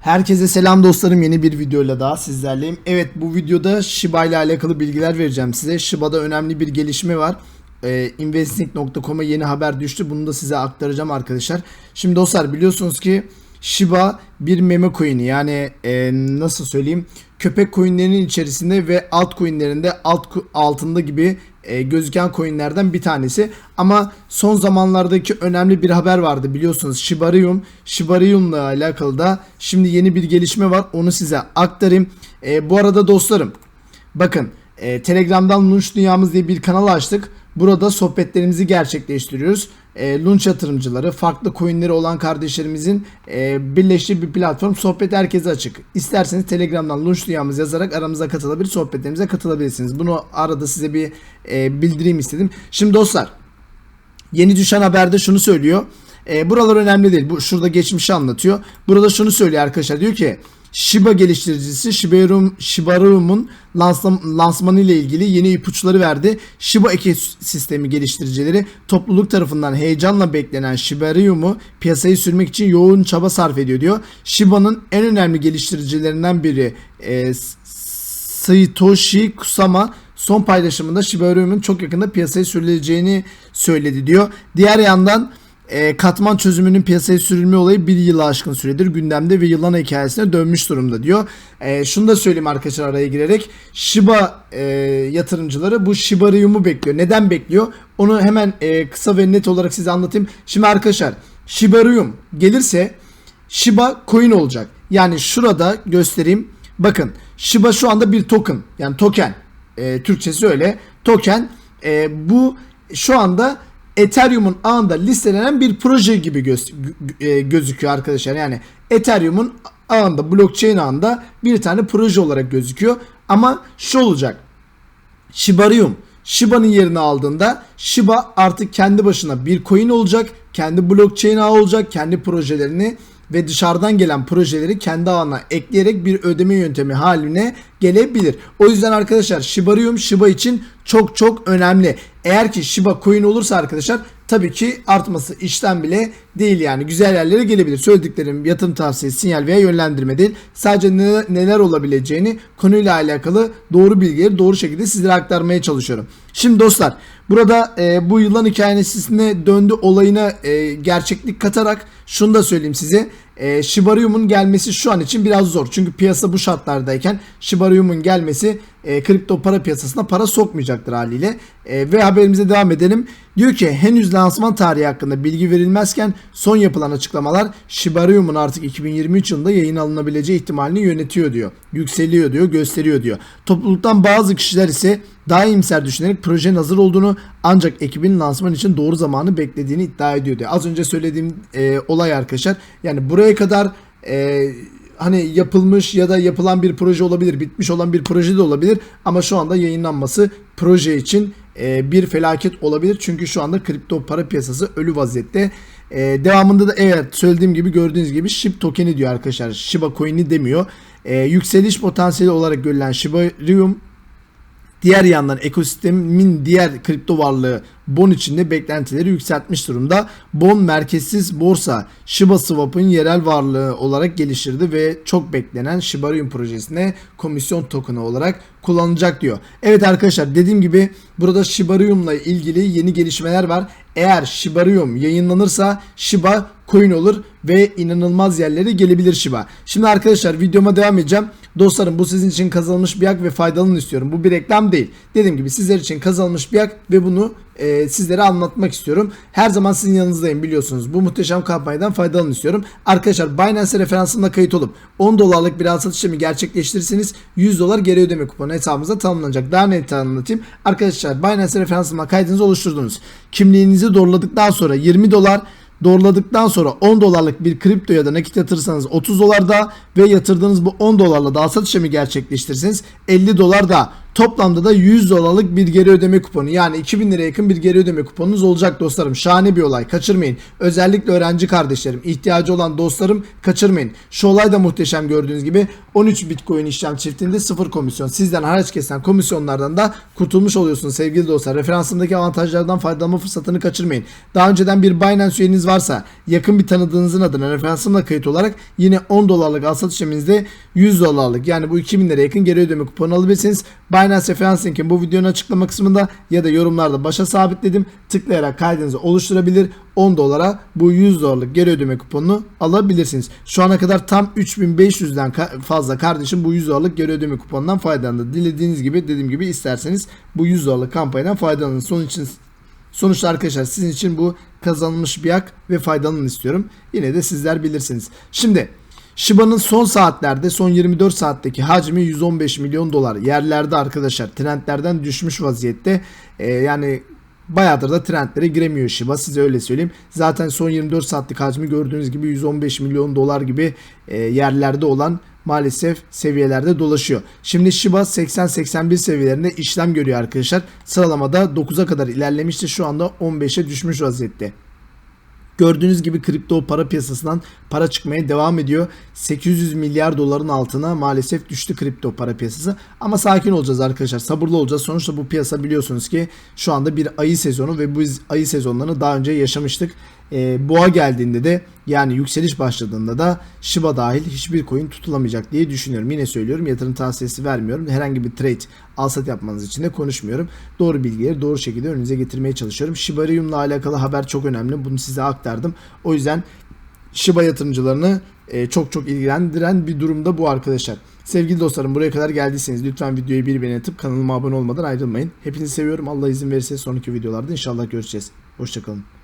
Herkese selam dostlarım yeni bir videoyla daha sizlerleyim. Evet bu videoda Shiba ile alakalı bilgiler vereceğim size. Shiba'da önemli bir gelişme var. Ee, Investing.com'a yeni haber düştü. Bunu da size aktaracağım arkadaşlar. Şimdi dostlar biliyorsunuz ki Shiba bir meme coin'i yani e, nasıl söyleyeyim köpek coin'lerinin içerisinde ve altcoin'lerinde alt altında gibi e, gözüken coin'lerden bir tanesi. Ama son zamanlardaki önemli bir haber vardı biliyorsunuz Shibarium. Shibarium'la alakalı da şimdi yeni bir gelişme var. Onu size aktarayım. E, bu arada dostlarım bakın e, Telegram'dan Lunch Dünyamız diye bir kanal açtık. Burada sohbetlerimizi gerçekleştiriyoruz. E, Lunch yatırımcıları, farklı coinleri olan kardeşlerimizin e, birleştiği bir platform. Sohbet herkese açık. İsterseniz Telegram'dan Lunch Dünyamız yazarak aramıza katılabilir, sohbetlerimize katılabilirsiniz. Bunu arada size bir e, bildireyim istedim. Şimdi dostlar, yeni düşen haberde şunu söylüyor. E, buralar önemli değil. Bu şurada geçmişi anlatıyor. Burada şunu söylüyor arkadaşlar. Diyor ki Shiba geliştiricisi Shibarum, Shibarum'un lansman, lansmanı ile ilgili yeni ipuçları verdi. Shiba ekosistemi geliştiricileri topluluk tarafından heyecanla beklenen Shibarium'u piyasaya sürmek için yoğun çaba sarf ediyor diyor. Shiba'nın en önemli geliştiricilerinden biri e, Satoshi Kusama son paylaşımında Shibarium'un çok yakında piyasaya sürüleceğini söyledi diyor. Diğer yandan e, katman çözümünün piyasaya sürülme olayı bir yılı aşkın süredir gündemde ve yılan hikayesine dönmüş durumda diyor. E, şunu da söyleyeyim arkadaşlar araya girerek. Shiba e, yatırımcıları bu Shibarium'u bekliyor. Neden bekliyor? Onu hemen e, kısa ve net olarak size anlatayım. Şimdi arkadaşlar Shibarium gelirse Shiba coin olacak. Yani şurada göstereyim. Bakın Shiba şu anda bir token. Yani token. E, Türkçesi öyle. Token. E, bu şu anda Ethereum'un ağında listelenen bir proje gibi göz, e, gözüküyor arkadaşlar. Yani Ethereum'un ağında, blockchain ağında bir tane proje olarak gözüküyor. Ama şu olacak. Shibarium Shiba'nın yerini aldığında Shiba artık kendi başına bir coin olacak. Kendi blockchain ağı olacak. Kendi projelerini ve dışarıdan gelen projeleri kendi ağına ekleyerek bir ödeme yöntemi haline gelebilir. O yüzden arkadaşlar Shibarium Shiba için çok çok önemli. Eğer ki Shiba coin olursa arkadaşlar tabii ki artması işten bile değil yani güzel yerlere gelebilir. Söylediklerim yatırım tavsiyesi, sinyal veya yönlendirme değil. Sadece ne, neler olabileceğini konuyla alakalı doğru bilgileri doğru şekilde sizlere aktarmaya çalışıyorum. Şimdi dostlar burada e, bu yılan hikayesine döndü olayına e, gerçeklik katarak şunu da söyleyeyim size. E, Shibarium'un gelmesi şu an için biraz zor. Çünkü piyasa bu şartlardayken Shibarium'un gelmesi e, kripto para piyasasına para sokmayacaktır haliyle. E, ve haberimize devam edelim. Diyor ki henüz lansman tarihi hakkında bilgi verilmezken son yapılan açıklamalar Shibarium'un artık 2023 yılında yayın alınabileceği ihtimalini yönetiyor diyor. Yükseliyor diyor, gösteriyor diyor. Topluluktan bazı kişiler ise daha iyimser düşünerek projenin hazır olduğunu ancak ekibin lansman için doğru zamanı beklediğini iddia ediyor diyor. Az önce söylediğim e, olay arkadaşlar. Yani buraya kadar e, hani yapılmış ya da yapılan bir proje olabilir, bitmiş olan bir proje de olabilir ama şu anda yayınlanması proje için e, bir felaket olabilir. Çünkü şu anda kripto para piyasası ölü vaziyette. E, devamında da evet söylediğim gibi gördüğünüz gibi SHIB tokeni diyor arkadaşlar. Shiba coin'i demiyor. E, yükseliş potansiyeli olarak görülen Shibarium Diğer yandan ekosistemin diğer kripto varlığı Bon içinde beklentileri yükseltmiş durumda. Bon merkezsiz borsa Shiba Swap'ın yerel varlığı olarak geliştirdi ve çok beklenen Shibarium projesine komisyon token'ı olarak kullanılacak diyor. Evet arkadaşlar dediğim gibi burada Shibarium'la ilgili yeni gelişmeler var. Eğer Shibarium yayınlanırsa Shiba coin olur ve inanılmaz yerlere gelebilir Shiba. Şimdi arkadaşlar videoma devam edeceğim. Dostlarım bu sizin için kazanılmış bir hak ve faydalanın istiyorum. Bu bir reklam değil. Dediğim gibi sizler için kazanılmış bir hak ve bunu e, sizlere anlatmak istiyorum. Her zaman sizin yanınızdayım biliyorsunuz. Bu muhteşem kampanyadan faydalanın istiyorum. Arkadaşlar Binance referansımla kayıt olup 10 dolarlık bir al satış işlemi gerçekleştirirseniz 100 dolar geri ödeme kuponu hesabınıza tanımlanacak. Daha net anlatayım. Arkadaşlar Binance referansımla kaydınızı oluşturdunuz. Kimliğinizi doğruladıktan sonra 20 dolar doğruladıktan sonra 10 dolarlık bir kripto ya da nakit yatırırsanız 30 dolar da ve yatırdığınız bu 10 dolarla da alsat işlemi gerçekleştirirseniz 50 dolar da Toplamda da 100 dolarlık bir geri ödeme kuponu yani 2000 liraya yakın bir geri ödeme kuponunuz olacak dostlarım. Şahane bir olay kaçırmayın. Özellikle öğrenci kardeşlerim, ihtiyacı olan dostlarım kaçırmayın. Şu olay da muhteşem gördüğünüz gibi 13 bitcoin işlem çiftinde 0 komisyon. Sizden haraç kesen komisyonlardan da kurtulmuş oluyorsunuz sevgili dostlar. Referansımdaki avantajlardan faydalanma fırsatını kaçırmayın. Daha önceden bir Binance üyeniz varsa yakın bir tanıdığınızın adına referansımla kayıt olarak yine 10 dolarlık al satış işleminizde 100 dolarlık yani bu 2000 liraya yakın geri ödeme kuponu alabilirsiniz. Binance referans linki bu videonun açıklama kısmında ya da yorumlarda başa sabitledim. Tıklayarak kaydınızı oluşturabilir. 10 dolara bu 100 dolarlık geri ödeme kuponunu alabilirsiniz. Şu ana kadar tam 3500'den ka- fazla kardeşim bu 100 dolarlık geri ödeme kuponundan faydalandı. Dilediğiniz gibi dediğim gibi isterseniz bu 100 dolarlık kampanyadan faydalanın. Son için Sonuçta arkadaşlar sizin için bu kazanılmış bir hak ve faydalanın istiyorum. Yine de sizler bilirsiniz. Şimdi Shiba'nın son saatlerde son 24 saatteki hacmi 115 milyon dolar yerlerde arkadaşlar trendlerden düşmüş vaziyette. Ee, yani bayağıdır da trendlere giremiyor Shiba size öyle söyleyeyim. Zaten son 24 saatlik hacmi gördüğünüz gibi 115 milyon dolar gibi e, yerlerde olan maalesef seviyelerde dolaşıyor. Şimdi Shiba 80-81 seviyelerinde işlem görüyor arkadaşlar. Sıralamada 9'a kadar ilerlemişti şu anda 15'e düşmüş vaziyette. Gördüğünüz gibi kripto para piyasasından para çıkmaya devam ediyor. 800 milyar doların altına maalesef düştü kripto para piyasası. Ama sakin olacağız arkadaşlar. Sabırlı olacağız. Sonuçta bu piyasa biliyorsunuz ki şu anda bir ayı sezonu ve bu ayı sezonlarını daha önce yaşamıştık. Ee, boğa geldiğinde de yani yükseliş başladığında da Shiba dahil hiçbir coin tutulamayacak diye düşünüyorum. Yine söylüyorum yatırım tavsiyesi vermiyorum. Herhangi bir trade alsat yapmanız için de konuşmuyorum. Doğru bilgileri doğru şekilde önünüze getirmeye çalışıyorum. Shiba Inium'la alakalı haber çok önemli. Bunu size aktardım. O yüzden Shiba yatırımcılarını e, çok çok ilgilendiren bir durumda bu arkadaşlar. Sevgili dostlarım buraya kadar geldiyseniz lütfen videoyu bir beğeni atıp kanalıma abone olmadan ayrılmayın. Hepinizi seviyorum. Allah izin verirse sonraki videolarda inşallah görüşeceğiz. Hoşçakalın.